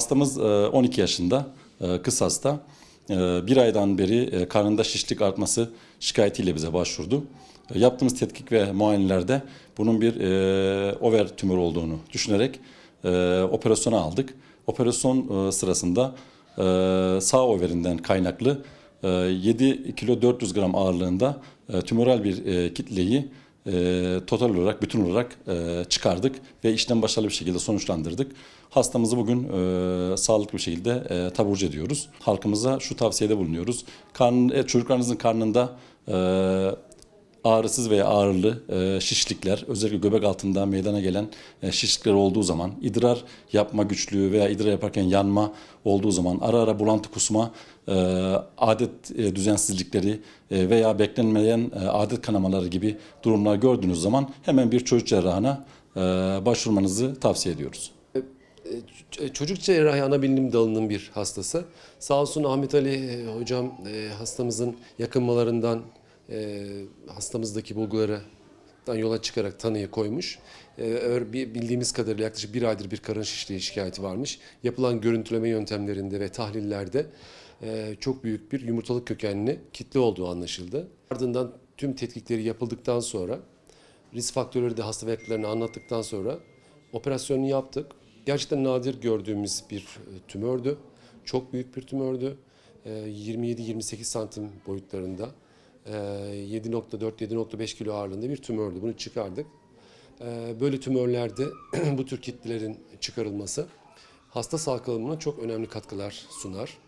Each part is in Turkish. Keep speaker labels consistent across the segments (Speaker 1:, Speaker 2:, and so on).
Speaker 1: Hastamız e, 12 yaşında, e, kız hasta. E, Bir aydan beri e, karnında şişlik artması şikayetiyle bize başvurdu. E, Yaptığımız tetkik ve muayenelerde bunun bir e, over tümör olduğunu düşünerek e, operasyona aldık. Operasyon e, sırasında e, sağ overinden kaynaklı e, 7 kilo 400 gram ağırlığında e, tümöral bir e, kitleyi e, total olarak, bütün olarak e, çıkardık ve işlem başarılı bir şekilde sonuçlandırdık. Hastamızı bugün e, sağlıklı bir şekilde e, taburcu ediyoruz. Halkımıza şu tavsiyede bulunuyoruz. Karn, e, çocuklarınızın karnında e, ağrısız veya ağrılı e, şişlikler, özellikle göbek altında meydana gelen e, şişlikler olduğu zaman, idrar yapma güçlüğü veya idrar yaparken yanma olduğu zaman, ara ara bulantı kusma, e, adet e, düzensizlikleri e, veya beklenmeyen e, adet kanamaları gibi durumlar gördüğünüz zaman hemen bir çocuk cerrahına e, başvurmanızı tavsiye ediyoruz.
Speaker 2: Ç- Çocuk cerrahi ana bilim dalının bir hastası. Sağ olsun Ahmet Ali e, hocam e, hastamızın yakınmalarından e, hastamızdaki bulgulardan yola çıkarak tanıyı koymuş. E, bir- bildiğimiz kadarıyla yaklaşık bir aydır bir karın şişliği şikayeti varmış. Yapılan görüntüleme yöntemlerinde ve tahlillerde e, çok büyük bir yumurtalık kökenli kitle olduğu anlaşıldı. Ardından tüm tetkikleri yapıldıktan sonra risk faktörleri de hasta belirtilerini anlattıktan sonra operasyonunu yaptık. Gerçekten nadir gördüğümüz bir e, tümördü. Çok büyük bir tümördü. E, 27-28 santim boyutlarında. E, 7.4-7.5 kilo ağırlığında bir tümördü. Bunu çıkardık. E, Böyle tümörlerde bu tür kitlelerin çıkarılması hasta sağ kalımına çok önemli katkılar sunar.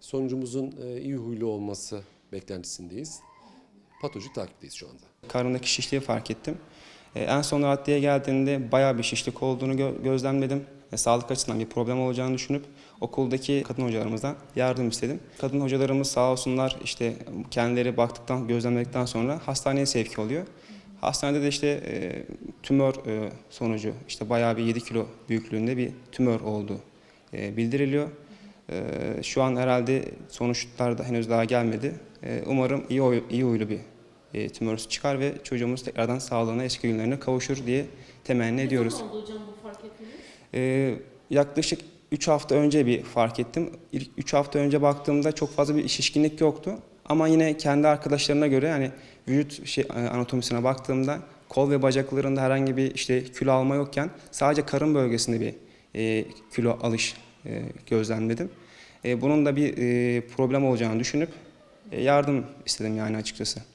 Speaker 2: Sonucumuzun e, iyi huylu olması beklentisindeyiz. Patolojik takipteyiz şu anda.
Speaker 3: Karnındaki şişliği fark ettim. Ee, en son adliye geldiğinde bayağı bir şişlik olduğunu gö- gözlemledim. E, sağlık açısından bir problem olacağını düşünüp okuldaki kadın hocalarımızdan yardım istedim. Kadın hocalarımız sağ olsunlar işte kendileri baktıktan, gözlemledikten sonra hastaneye sevk oluyor. Hastanede de işte e, tümör e, sonucu işte bayağı bir 7 kilo büyüklüğünde bir tümör olduğu e, bildiriliyor. E, şu an herhalde sonuçlar da henüz daha gelmedi. E, umarım iyi, iyi huylu bir e, tümörüs çıkar ve çocuğumuz tekrardan sağlığına, eski günlerine kavuşur diye temenni ediyoruz.
Speaker 4: Ne oldu hocam bu fark etmeniz?
Speaker 3: E, yaklaşık 3 hafta önce bir fark ettim. İlk 3 hafta önce baktığımda çok fazla bir şişkinlik yoktu. Ama yine kendi arkadaşlarına göre yani vücut şey, e, anatomisine baktığımda kol ve bacaklarında herhangi bir işte kilo alma yokken sadece karın bölgesinde bir e, kilo alış e, gözlemledim. E, bunun da bir e, problem olacağını düşünüp e, yardım istedim yani açıkçası.